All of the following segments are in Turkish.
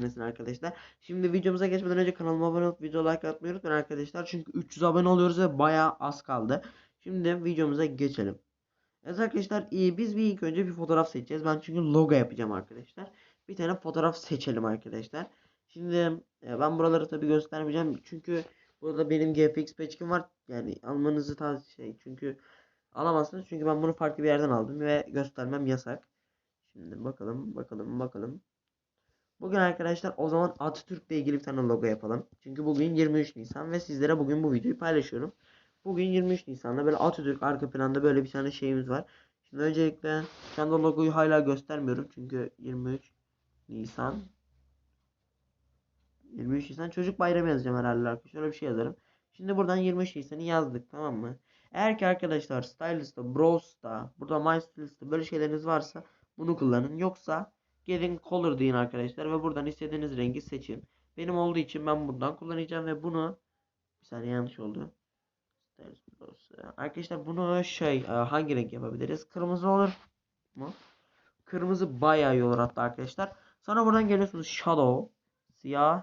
Nesin arkadaşlar. Şimdi videomuza geçmeden önce kanalıma abone olup video like atmayı unutmayın arkadaşlar. Çünkü 300 abone oluyoruz ve bayağı az kaldı. Şimdi videomuza geçelim. Evet arkadaşlar iyi biz bir ilk önce bir fotoğraf seçeceğiz. Ben çünkü logo yapacağım arkadaşlar. Bir tane fotoğraf seçelim arkadaşlar. Şimdi e, ben buraları tabi göstermeyeceğim. Çünkü burada benim GFX patch'im var. Yani almanızı tavsiye şey. Çünkü alamazsınız. Çünkü ben bunu farklı bir yerden aldım ve göstermem yasak. Şimdi bakalım bakalım bakalım. Bugün arkadaşlar o zaman Atatürk'le ilgili bir tane logo yapalım. Çünkü bugün 23 Nisan ve sizlere bugün bu videoyu paylaşıyorum. Bugün 23 Nisan'da böyle Atatürk arka planda böyle bir tane şeyimiz var. Şimdi öncelikle şu anda logoyu hala göstermiyorum çünkü 23 Nisan 23 Nisan çocuk bayramı yazacağım herhalde arkadaşlar. Şöyle bir şey yazarım. Şimdi buradan 23 Nisan'ı yazdık tamam mı? Eğer ki arkadaşlar Stylist'ta, Brows'ta, burada My Stylist'ta böyle şeyleriniz varsa bunu kullanın. Yoksa gelin color deyin arkadaşlar ve buradan istediğiniz rengi seçin. Benim olduğu için ben bundan kullanacağım ve bunu bir saniye yanlış oldu. Arkadaşlar bunu şey e, hangi renk yapabiliriz? Kırmızı olur mu? Kırmızı bayağı iyi olur hatta arkadaşlar. Sonra buradan geliyorsunuz shadow siyah.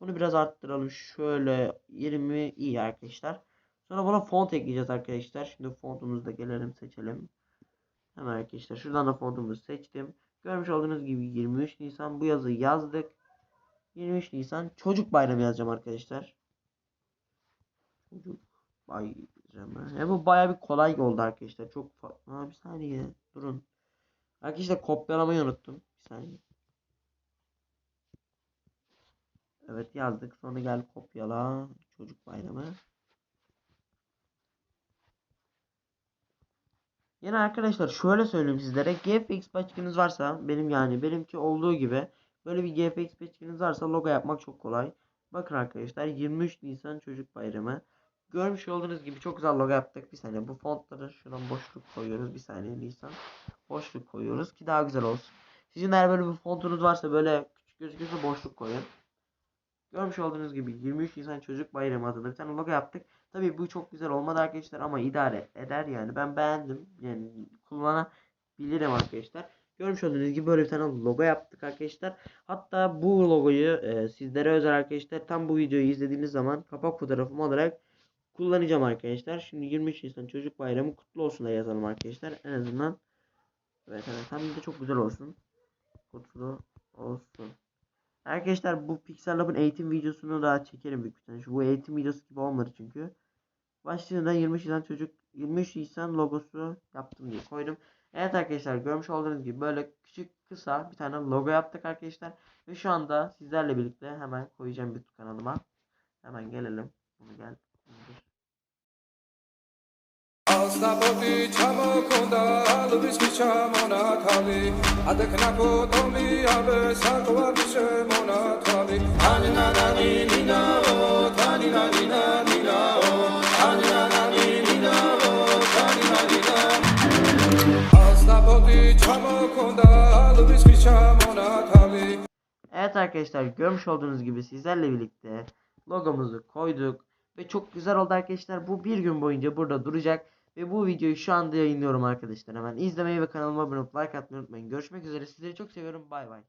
Bunu biraz arttıralım. Şöyle 20 iyi arkadaşlar. Sonra buna font ekleyeceğiz arkadaşlar. Şimdi fontumuzu da gelelim seçelim. Hemen arkadaşlar şuradan da fontumuzu seçtim. Görmüş olduğunuz gibi 23 Nisan bu yazı yazdık. 23 Nisan çocuk bayramı yazacağım arkadaşlar. Çocuk bayramı. Ya bu baya bir kolay oldu arkadaşlar. Çok fa- Ha, bir saniye durun. Arkadaşlar kopyalamayı unuttum. Bir saniye. Evet yazdık. Sonra gel kopyala. Çocuk bayramı. Yine arkadaşlar şöyle söyleyeyim sizlere. GFX patch'iniz varsa benim yani benimki olduğu gibi böyle bir GFX patch'iniz varsa logo yapmak çok kolay. Bakın arkadaşlar 23 Nisan Çocuk Bayramı. Görmüş olduğunuz gibi çok güzel logo yaptık. Bir saniye bu fontları şuradan boşluk koyuyoruz. Bir saniye Nisan. Boşluk koyuyoruz ki daha güzel olsun. Sizin eğer böyle bir fontunuz varsa böyle küçük gözükürse boşluk koyun. Görmüş olduğunuz gibi 23 Nisan Çocuk Bayramı adında bir tane logo yaptık. Tabii bu çok güzel olmadı arkadaşlar ama idare eder yani. Ben beğendim. Yani kullanabilirim arkadaşlar. Görmüş olduğunuz gibi böyle bir tane logo yaptık arkadaşlar. Hatta bu logoyu e, sizlere özel arkadaşlar tam bu videoyu izlediğiniz zaman kapak fotoğrafım olarak kullanacağım arkadaşlar. Şimdi 23 Nisan Çocuk Bayramı kutlu olsun da yazalım arkadaşlar. En azından evet evet hem de çok güzel olsun. Kutlu olsun. Arkadaşlar bu Pixar Lab'ın eğitim videosunu da çekerim büyük ihtimalle. Bu eğitim videosu gibi olmadı çünkü. Başlığında 23 Nisan çocuk 23 Nisan logosu yaptım diye koydum. Evet arkadaşlar görmüş olduğunuz gibi böyle küçük kısa bir tane logo yaptık arkadaşlar. Ve şu anda sizlerle birlikte hemen koyacağım YouTube kanalıma. Hemen gelelim. Bunu gel. Bunu Hasta por ti, chamo, ვისმიჩამონა თავი ადეკნაკო ტომი აბე საკვა მისემონა თავი ანანანინაო თანინანინაო ანანანინაო თანინანინა ასნაბოდი ჩამოკონდა ვისმიჩამონა თავი Evet arkadaşlar görmüş olduğunuz gibi sizlerle birlikte logomuzu koyduk ve çok güzel oldu arkadaşlar. Bu bir gün boyunca burada duracak. Ve bu videoyu şu anda yayınlıyorum arkadaşlar. Hemen izlemeyi ve kanalıma abone olup like atmayı unutmayın. Görüşmek üzere. Sizleri çok seviyorum. Bay bay.